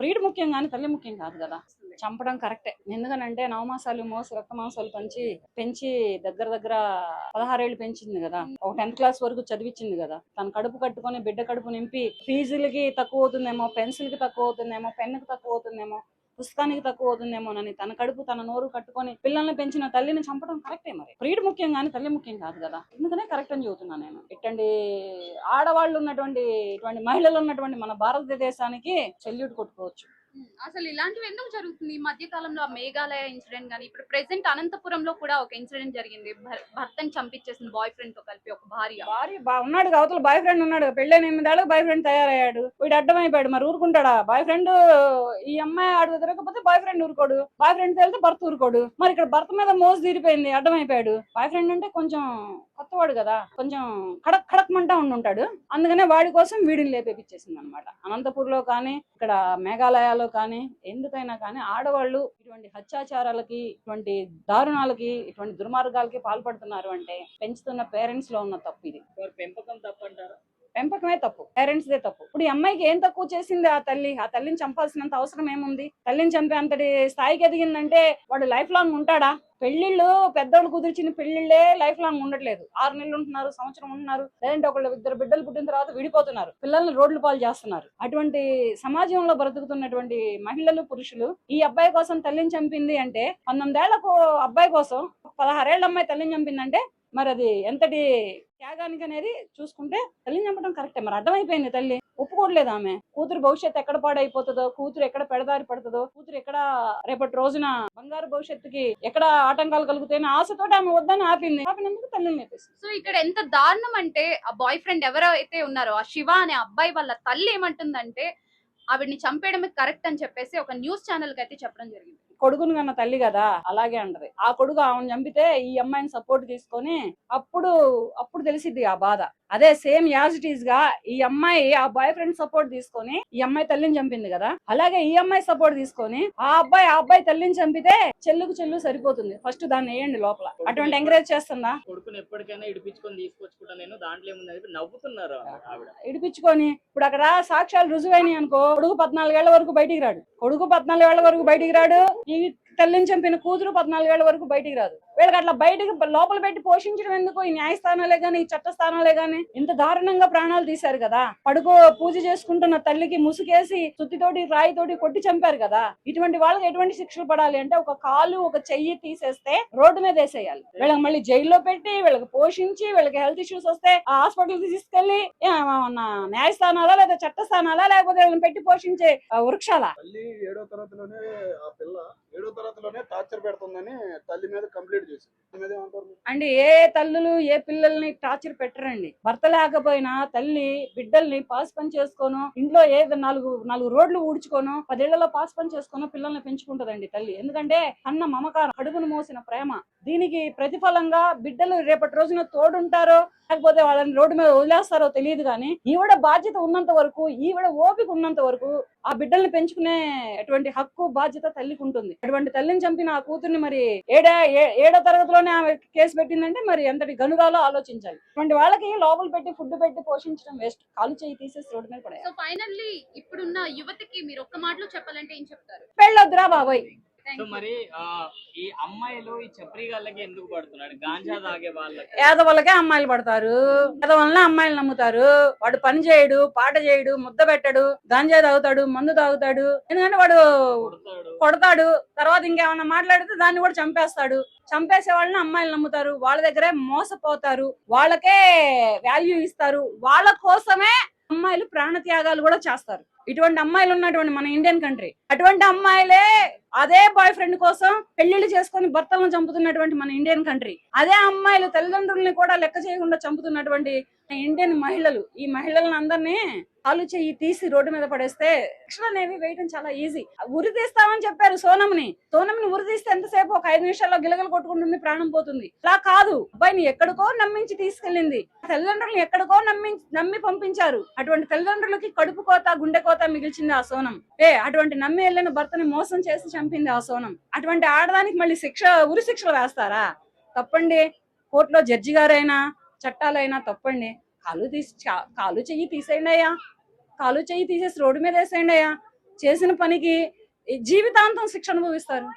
ప్రియుడు ముఖ్యం కానీ తల్లి ముఖ్యం కాదు కదా. చంపడం కరెక్టే. ఎందుకనంటే నవమాసాలు మోసి రక్త మాంసాలు పంచి పెంచి దగ్గర దగ్గర పదహారేళ్ళు పెంచింది కదా. ఒక టెన్త్ క్లాస్ వరకు చదివించింది కదా. తన కడుపు కట్టుకొని బిడ్డ కడుపు నింపి ఫీజులకి తక్కువ అవుతుందేమో పెన్సిల్కి తక్కువ అవుతుందేమో పెన్నుకి తక్కువ అవుతుందేమో పుస్తకానికి తక్కువ అవుతుందేమోనని తన కడుపు తన నోరు కట్టుకొని పిల్లల్ని పెంచిన తల్లిని చంపడం కరెక్టే మరి. ఫ్రీడ్ ముఖ్యం కానీ తల్లి ముఖ్యం కాదు కదా. ఎందుకనే కరెక్ట్ అని చెబుతున్నా నేను. ఇట్టండి ఆడవాళ్ళు ఉన్నటువంటి ఇటువంటి మహిళలు ఉన్నటువంటి మన భారతదేశానికి సెల్యూట్ కొట్టుకోవచ్చు. అసలు ఇలాంటివి ఎందుకు జరుగుతుంది? ఈ మధ్య కాలంలో మేఘాలయ ఇన్సిడెంట్ కానీ ఇప్పుడు ప్రెసెంట్ అనంతపురంలో కూడా ఒక ఇన్సిడెంట్ జరిగింది. భర్తని చంపించేసింది బాయ్ ఫ్రెండ్తో కలిపి ఒక భార్య. భార్య బా ఉన్నాడు అవతల బాయ్ ఫ్రెండ్ ఉన్నాడు పెళ్ళైన ఎనిమిదేళ్ళకి బాయ్ ఫ్రెండ్ తయారయ్యాడు. వీడు అడ్డమైపోయాడు మరి ఊరుకుంటాడా? బాయ్ ఫ్రెండ్ ఈ అమ్మాయి ఆడు తిరగకపోతే బాయ్ ఫ్రెండ్ ఊరుకోడు. బాయ్ ఫ్రెండ్ వెళ్తే భర్త ఊరుకోడు. మరి ఇక్కడ భర్త మీద మోజు తీరిపోయింది అడ్డమైపోయాడు. బాయ్ ఫ్రెండ్ అంటే కొంచెం కొత్తవాడు కదా కొంచెం కడక్ కడక్మంటా ఉండుంటాడు. అందుకనే వాడి కోసం వీడిని లేపేపించేసింది అనమాట అనంతపూర్లో కానీ ఇక్కడ మేఘాలయాలో కానీ ఎందుకైనా కానీ ఆడవాళ్ళు ఇటువంటి హత్యాచారాలకి ఇటువంటి దారుణాలకి ఇటువంటి దుర్మార్గాలకి పాల్పడుతున్నారు అంటే పెంచుతున్న పేరెంట్స్లో ఉన్న తప్పు ఇది. మరి పెంపకం తప్పంటారా? పెంపకమే తప్పు పేరెంట్స్ దే తప్పు. ఇప్పుడు ఈ అమ్మాయికి ఏం తక్కువ చేసింది ఆ తల్లి? ఆ తల్లిని చంపాల్సినంత అవసరం ఏముంది? తల్లిని చంపే అంతటి స్థాయికి ఎదిగిందంటే వాడు లైఫ్ లాంగ్ ఉంటాడా? పెళ్ళిళ్ళు పెద్దోళ్ళు కుదిర్చిన పెళ్ళిళ్ళే లైఫ్ లాంగ్ ఉండట్లేదు. ఆరు నెలలు ఉంటున్నారు సంవత్సరం ఉంటున్నారు. లేదంటే ఒకళ్ళు ఇద్దరు బిడ్డలు పుట్టిన తర్వాత విడిపోతున్నారు. పిల్లల్ని రోడ్లు పాలు చేస్తున్నారు. అటువంటి సమాజంలో బ్రతుకుతున్నటువంటి మహిళలు పురుషులు ఈ అబ్బాయి కోసం తల్లిని చంపింది అంటే పంతొమ్మిదేళ్ళకు అబ్బాయి కోసం పదహారేళ్ళ అమ్మాయి తల్లిని చంపిందంటే మరి అది ఎంతటి త్యాగానికి అనేది చూసుకుంటే తల్లిని చంపడం కరెక్టే. మరి అర్థమైపోయింది తల్లి. ఒప్పుకోవట్లేదు ఆమె. కూతురు భవిష్యత్తు ఎక్కడ పాడైపోతుందో కూతురు ఎక్కడ పెడదారి పడుతుందో కూతురు ఎక్కడ రేపటి రోజున బంగారు భవిష్యత్తుకి ఎక్కడ ఆటంకాలు కలుగుతాయని ఆశతోటి ఆమె వద్దని ఆపింది. ఆపినందుకు తల్లిని లేపేసి సో ఇక్కడ ఎంత దారుణం అంటే ఆ బాయ్ ఫ్రెండ్ ఎవరైతే ఉన్నారో ఆ శివ అనే అబ్బాయి వాళ్ళ తల్లి ఏమంటుందంటే ఆవిడ్ని చంపేయడమే కరెక్ట్ అని చెప్పేసి ఒక న్యూస్ ఛానల్కి అయితే చెప్పడం జరిగింది. కొడుకును కన్న తల్లి కదా? అలాగే అంటది. ఆ కొడుకు ఆమెను చంపితే ఈ అమ్మాయిని సపోర్ట్ తీసుకొని అప్పుడు అప్పుడు తెలిసిద్ది ఆ బాధ. అదే సేమ్ యాజ్ ఇట్ ఈస్గా ఈ అమ్మాయి ఆ బాయ్ ఫ్రెండ్ సపోర్ట్ తీసుకొని ఈ అమ్మాయి తల్లిని చంపింది కదా? అలాగే ఈ అమ్మాయి సపోర్ట్ తీసుకొని ఆ అబ్బాయి ఆ అబ్బాయి తల్లిని చంపితే చెల్లుకు చెల్లు సరిపోతుంది. ఫస్ట్ దాన్ని వేయండి లోపల. అటువంటి ఎంకరేజ్ చేస్తుందా? కొడుకుని ఎప్పటికైనా ఇడిపించుకొని తీసుకొచ్చుకుంటా నేను. దాంట్లో ఏముంది నవ్వుతున్నారు ఇడిపించుకొని ఇప్పుడు అక్కడ సాక్ష్యాలు రుజువైనాయి అనుకో కొడుకు పద్నాలుగేళ్ళ వరకు బయటికి రాడు. కొడుకు పద్నాలుగేళ్ళ వరకు బయటికి రాడు. ఈ తల్లిని చంపిన కూతురు పద్నాలుగేళ్ళ వరకు బయటికి రాదు. వీళ్ళకి అట్లా బయటికి లోపల పెట్టి పోషించడం ఎందుకు? ఈ న్యాయస్థానాలే గాని ఈ చట్టస్థానాలే గాని? ఇంత దారుణంగా ప్రాణాలు తీశారు కదా. పడుకో పూజ చేసుకుంటున్న తల్లికి ముసుగేసి సుత్తితోటి రాయితోటి కొట్టి చంపారు కదా. ఇటువంటి వాళ్ళకి ఎటువంటి శిక్షలు పడాలి అంటే ఒక కాలు ఒక చెయ్యి తీసేస్తే రోడ్డు మీద వేసేయాలి. వీళ్ళకి మళ్ళీ జైల్లో పెట్టి వీళ్ళకి పోషించి వీళ్ళకి హెల్త్ ఇష్యూస్ వస్తే ఆ హాస్పిటల్ తీసుకెళ్ళి న్యాయస్థానాలా లేదా చట్టస్థానాలా లేకపోతే వీళ్ళని పెట్టి పోషించే ఆ, వృక్షాలా? ఏడో తరగతిలోనే టార్చర్ పెడుతుందని తల్లి మీద కంప్లీట్ చేసింది అండి ఏ తల్లులు ఏ పిల్లల్ని టార్చర్ పెట్టరండి. భర్త లేకపోయినా తల్లి బిడ్డల్ని పాస్ పని చేసుకోను ఇంట్లో ఏ నాలుగు నాలుగు రోడ్లు ఊడ్చుకోను పదేళ్ళలో పాస్ పని చేసుకోను పిల్లల్ని పెంచుకుంటదండి తల్లి. ఎందుకంటే అన్న మమకారం అడుగును మోసిన ప్రేమ దీనికి ప్రతిఫలంగా బిడ్డలు రేపటి రోజున తోడుంటారో లేకపోతే వాళ్ళని రోడ్డు మీద వదిలేస్తారో తెలియదు కానీ ఈవిడ బాధ్యత ఉన్నంత వరకు ఈవిడ ఓపిక ఉన్నంత వరకు ఆ బిడ్డల్ని పెంచుకునే అటువంటి హక్కు బాధ్యత తల్లికి ఉంటుంది. అటువంటి తల్లిని చంపిన ఆ కూతుర్ని మరి ఏడా ఏడో తరగతిలోనే ఆమె కేసు పెట్టిందంటే మరి ఎంతటి గనురాలో ఆలోచించాలి. అటువంటి వాళ్ళకి లోపల పెట్టి ఫుడ్ పెట్టి పోషించడం వేస్ట్. కాలు చేయి తీసేసి రోడ్డు మీద సో ఫైనల్లీ ఇప్పుడున్న యువతకి మీరు ఒక్క మాటలో చెప్పాలంటే ఏం చెప్తారు? పెళ్ళొద్దురా బాబాయ్. సో. మరి ఈ అమ్మాయిలు ఈ చప్రీ గాళ్ళకి ఎందుకు పడుతున్నాడు గాంజా తాగే వాళ్ళకి? పేదవాళ్ళకే అమ్మాయిలు పడతారు. పేదవాళ్ళనే అమ్మాయిలు నమ్ముతారు. వాడు పని చేయడు పాట చేయడు ముద్ద పెట్టడు గాంజా తాగుతాడు మందు తాగుతాడు. ఎందుకంటే వాడు కొడతాడు. కొడతాడు. తర్వాత ఇంకేమన్నా మాట్లాడితే దాన్ని కూడా చంపేస్తాడు. చంపేసే వాళ్ళని అమ్మాయిలు నమ్ముతారు. వాళ్ళ దగ్గరే మోసపోతారు. వాళ్ళకే వాల్యూ ఇస్తారు. వాళ్ళ కోసమే అమ్మాయిలు ప్రాణ త్యాగాలు కూడా చేస్తారు. ఇటువంటి అమ్మాయిలు ఉన్నటువంటి మన ఇండియన్ కంట్రీ అటువంటి అమ్మాయిలే అదే బాయ్ ఫ్రెండ్ కోసం పెళ్ళిళ్ళు చేసుకొని భర్తలను చంపుతున్నటువంటి మన ఇండియన్ కంట్రీ అదే అమ్మాయిలు తల్లిదండ్రుల్ని కూడా లెక్క చేయకుండా చంపుతున్నటువంటి ఇండియన్ మహిళలు ఈ మహిళలను అందరినీ కాలు చెయ్యి తీసి రోడ్డు మీద పడేస్తే శిక్షలు అనేవి వేయటం చాలా ఈజీ. ఉరి తీస్తామని చెప్పారు సోనంని సోనంని ఉరి తీస్తే ఎంతసేపు? ఒక ఐదు నిమిషాల్లో గిలగలు కొట్టుకుంటుంది ప్రాణం పోతుంది. అలా కాదు. అబ్బాయిని ఎక్కడికో నమ్మించి తీసుకెళ్ళింది. తల్లిదండ్రులను ఎక్కడికో నమ్మి నమ్మి పంపించారు. అటువంటి తల్లిదండ్రులకి కడుపు కోత గుండె కోత మిగిల్చింది ఆ సోనం. ఏ అటువంటి నమ్మి వెళ్ళిన భర్తని మోసం చేసి చంపింది ఆ సోనం. అటువంటి ఆడదానికి మళ్ళీ శిక్ష ఉరి శిక్షలు వేస్తారా? తప్పండి. కోర్టులో జడ్జి గారైనా చట్టాలైనా తప్పండి. కాలు తీసి కాలు చెయ్యి తీసేయండి అయ్యా. కాలు చెయ్యి తీసేసి రోడ్డు మీద వేసేయండి అయ్యా. చేసిన పనికి జీవితాంతం శిక్ష అనుభవిస్తారు.